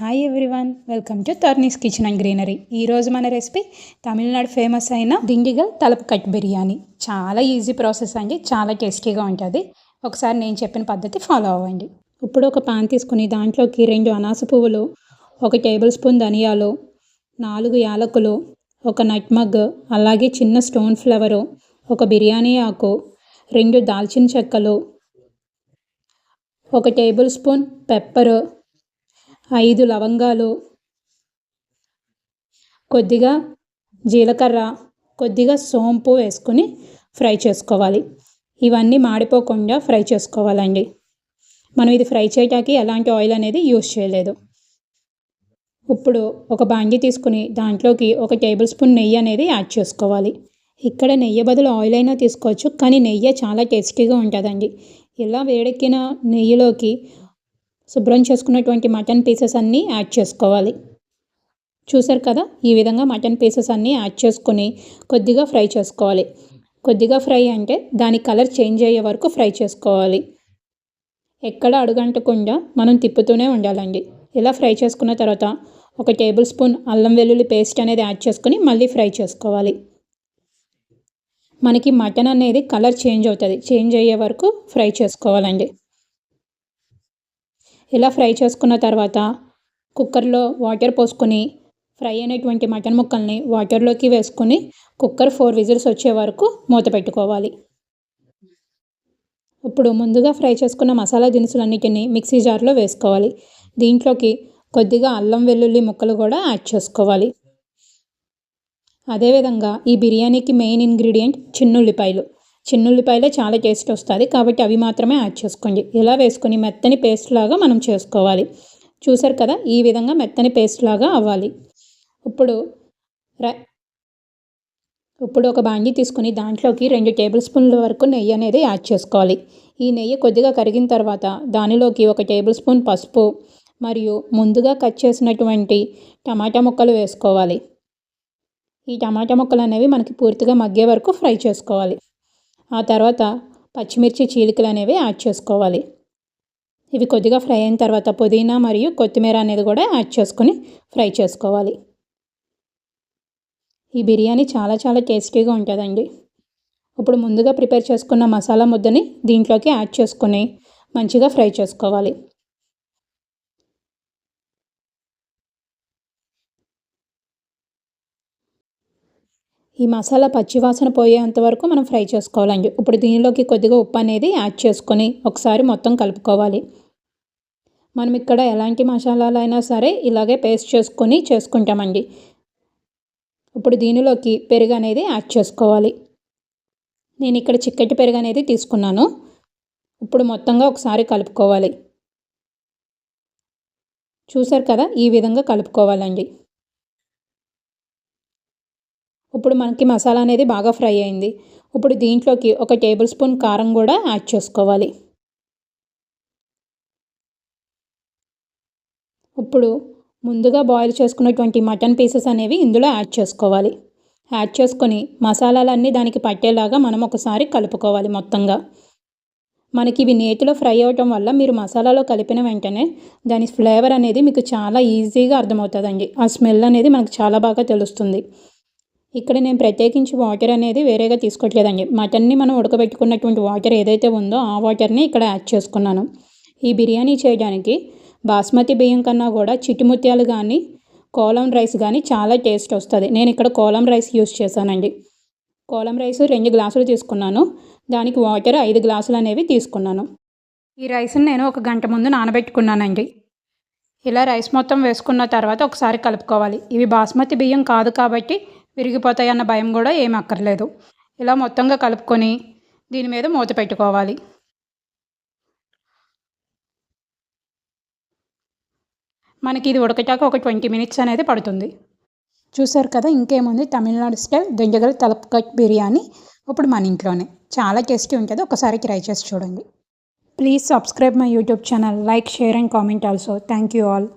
Hi everyone welcome to Tharni's kitchen and greenery ఈరోజు మన recipe Tamil Nadu famous అయిన దిండిగల్ తలుపు కట్ బిర్యానీ. చాలా ఈజీ ప్రాసెస్ అండి చాలా టేస్టీగా ఉంటుంది. ఒకసారి నేను చెప్పిన పద్ధతి ఫాలో అవ్వండి. ఇప్పుడు ఒక పాన్ తీసుకుని దాంట్లోకి రెండు అనాస పువ్వులు ఒక టేబుల్ స్పూన్ ధనియాలు నాలుగు యాలకులు ఒక నట్మగ్ అలాగే చిన్న స్టోన్ ఫ్లవరు ఒక బిర్యానీ ఆకు రెండు దాల్చిన చెక్కలు ఒక టేబుల్ స్పూన్ పెప్పరు ఐదు లవంగాలు కొద్దిగా జీలకర్ర కొద్దిగా సోంపు వేసుకుని ఫ్రై చేసుకోవాలి. ఇవన్నీ మాడిపోకుండా ఫ్రై చేసుకోవాలండి. మనం ఇది ఫ్రై చేయటానికి ఎలాంటి ఆయిల్ అనేది యూజ్ చేయలేదు. ఇప్పుడు ఒక బాండి తీసుకుని దాంట్లోకి ఒక టేబుల్ స్పూన్ నెయ్యి అనేది యాడ్ చేసుకోవాలి. ఇక్కడ నెయ్యి బదులు ఆయిల్ అయినా తీసుకోవచ్చు కానీ నెయ్యి చాలా టేస్టీగా ఉంటుందండి. ఇలా వేడెక్కిన నెయ్యిలోకి శుభ్రం చేసుకున్నటువంటి మటన్ పీసెస్ అన్నీ యాడ్ చేసుకోవాలి. చూసారు కదా ఈ విధంగా మటన్ పీసెస్ అన్నీ యాడ్ చేసుకొని కొద్దిగా ఫ్రై చేసుకోవాలి. కొద్దిగా ఫ్రై అంటే దాని కలర్ చేంజ్ అయ్యే వరకు ఫ్రై చేసుకోవాలి. ఎక్కడ అడుగంటకుండా మనం తిప్పుతూనే ఉండాలండి. ఇలా ఫ్రై చేసుకున్న తర్వాత ఒక టేబుల్ స్పూన్ అల్లం వెల్లుల్లి పేస్ట్ అనేది యాడ్ చేసుకొని మళ్ళీ ఫ్రై చేసుకోవాలి. మనకి మటన్ అనేది కలర్ చేంజ్ అవుతుంది చేంజ్ అయ్యే వరకు ఫ్రై చేసుకోవాలండి. ఇలా ఫ్రై చేసుకున్న తర్వాత కుక్కర్లో వాటర్ పోసుకొని ఫ్రై అయినటువంటి మటన్ ముక్కల్ని వాటర్లోకి వేసుకొని కుక్కర్ ఫోర్ విజిల్స్ వచ్చే వరకు మూత పెట్టుకోవాలి. ఇప్పుడు ముందుగా ఫ్రై చేసుకున్న మసాలా దినుసులన్నిటిని మిక్సీ జార్లో వేసుకోవాలి. దీంట్లోకి కొద్దిగా అల్లం వెల్లుల్లి ముక్కలు కూడా యాడ్ చేసుకోవాలి. అదేవిధంగా ఈ బిర్యానీకి మెయిన్ ఇంగ్రీడియంట్ చిన్నుల్లిపాయలు. చిన్నుల్లిపాయలే చాలా టేస్ట్ వస్తుంది. కాబట్టి అవి మాత్రమే యాడ్ చేసుకోండి. ఇలా వేసుకొని మెత్తని పేస్ట్ లాగా మనం చేసుకోవాలి. చూసారు కదా? ఈ విధంగా మెత్తని పేస్ట్ లాగా అవ్వాలి. ఇప్పుడు ఇప్పుడు ఒక బాండి తీసుకుని దాంట్లోకి రెండు టేబుల్ స్పూన్ల వరకు నెయ్యి అనేది యాడ్ చేసుకోవాలి. ఈ నెయ్యి కొద్దిగా కరిగిన తర్వాత దానిలోకి ఒక టేబుల్ స్పూన్ పసుపు మరియు ముందుగా కట్ చేసినటువంటి టమాటా ముక్కలు వేసుకోవాలి. ఈ టమాటా ముక్కలు అనేవి మనకి పూర్తిగా మగ్గే వరకు ఫ్రై చేసుకోవాలి. ఆ తర్వాత పచ్చిమిర్చి చీలికలు అనేవి యాడ్ చేసుకోవాలి. ఇవి కొద్దిగా ఫ్రై అయిన తర్వాత పుదీనా మరియు కొత్తిమీర అనేది కూడా యాడ్ చేసుకొని ఫ్రై చేసుకోవాలి. ఈ బిర్యానీ చాలా చాలా టేస్టీగా ఉంటుందండి. ఇప్పుడు ముందుగా ప్రిపేర్ చేసుకున్న మసాలా ముద్దని దీంట్లోకి యాడ్ చేసుకొని మంచిగా ఫ్రై చేసుకోవాలి. ఈ మసాలా పచ్చివాసన పోయేంత వరకు మనం ఫ్రై చేసుకోవాలండి ఇప్పుడు దీనిలోకి కొద్దిగా ఉప్పు అనేది యాడ్ చేసుకొని ఒకసారి మొత్తం కలుపుకోవాలి. మనం ఇక్కడ ఎలాంటి మసాలాలు అయినా సరే ఇలాగే పేస్ట్ చేసుకొని చేసుకుంటామండి ఇప్పుడు దీనిలోకి పెరుగు అనేది యాడ్ చేసుకోవాలి. నేను ఇక్కడ చిక్కటి పెరుగు అనేది తీసుకున్నాను. ఇప్పుడు మొత్తంగా ఒకసారి కలుపుకోవాలి. చూసారు కదా ఈ విధంగా కలుపుకోవాలండి ఇప్పుడు మనకి మసాలా అనేది బాగా ఫ్రై అయింది. ఇప్పుడు దీంట్లోకి ఒక టేబుల్ స్పూన్ కారం కూడా యాడ్ చేసుకోవాలి. ఇప్పుడు ముందుగా బాయిల్ చేసుకున్నటువంటి మటన్ పీసెస్ అనేవి ఇందులో యాడ్ చేసుకోవాలి. యాడ్ చేసుకొని మసాలాలన్నీ దానికి పట్టేలాగా మనం ఒకసారి కలుపుకోవాలి మొత్తంగా. మనకి ఇవి నేతిలో ఫ్రై అవ్వటం వల్ల మీరు మసాలాలో కలిపిన వెంటనే దాని ఫ్లేవర్ అనేది మీకు చాలా ఈజీగా అర్థమవుతుందండి. ఆ స్మెల్ అనేది మనకు చాలా బాగా తెలుస్తుంది. ఇక్కడ నేను ప్రత్యేకించి వాటర్ అనేది వేరేగా తీసుకోవట్లేదండి. మటన్ని మనం ఉడకబెట్టుకున్నటువంటి వాటర్ ఏదైతే ఉందో ఆ వాటర్ని ఇక్కడ యాడ్ చేసుకున్నాను. ఈ బిర్యానీ చేయడానికి బాస్మతి బియ్యం కన్నా కూడా చిటిముత్యాలు కానీ కోలం రైస్ కానీ చాలా టేస్ట్ వస్తుంది. నేను ఇక్కడ కోలం రైస్ యూస్ చేశానండి. కోలం రైస్ రెండు గ్లాసులు తీసుకున్నాను. దానికి వాటర్ ఐదు గ్లాసులు అనేవి తీసుకున్నాను. ఈ రైస్ని నేను ఒక గంట ముందు నానబెట్టుకున్నానండి. ఇలా రైస్ మొత్తం వేసుకున్న తర్వాత ఒకసారి కలుపుకోవాలి. ఇవి బాస్మతి బియ్యం కాదు కాబట్టి విరిగిపోతాయి అన్న భయం కూడా ఏం అక్కర్లేదు. ఇలా మొత్తంగా కలుపుకొని దీని మీద మూత పెట్టుకోవాలి. మనకి ఇది ఉడకటాక ఒక ట్వంటీ మినిట్స్ అనేది పడుతుంది. చూసారు కదా ఇంకేముంది? తమిళనాడు స్టైల్ దొంజగల తలపకట్ బిర్యానీ. ఇప్పుడు మన ఇంట్లోనే. చాలా టేస్టీ ఉంటుంది. ఒకసారి ట్రై చేసి చూడండి. Please subscribe my YouTube channel. Like share and comment also. Thank you all.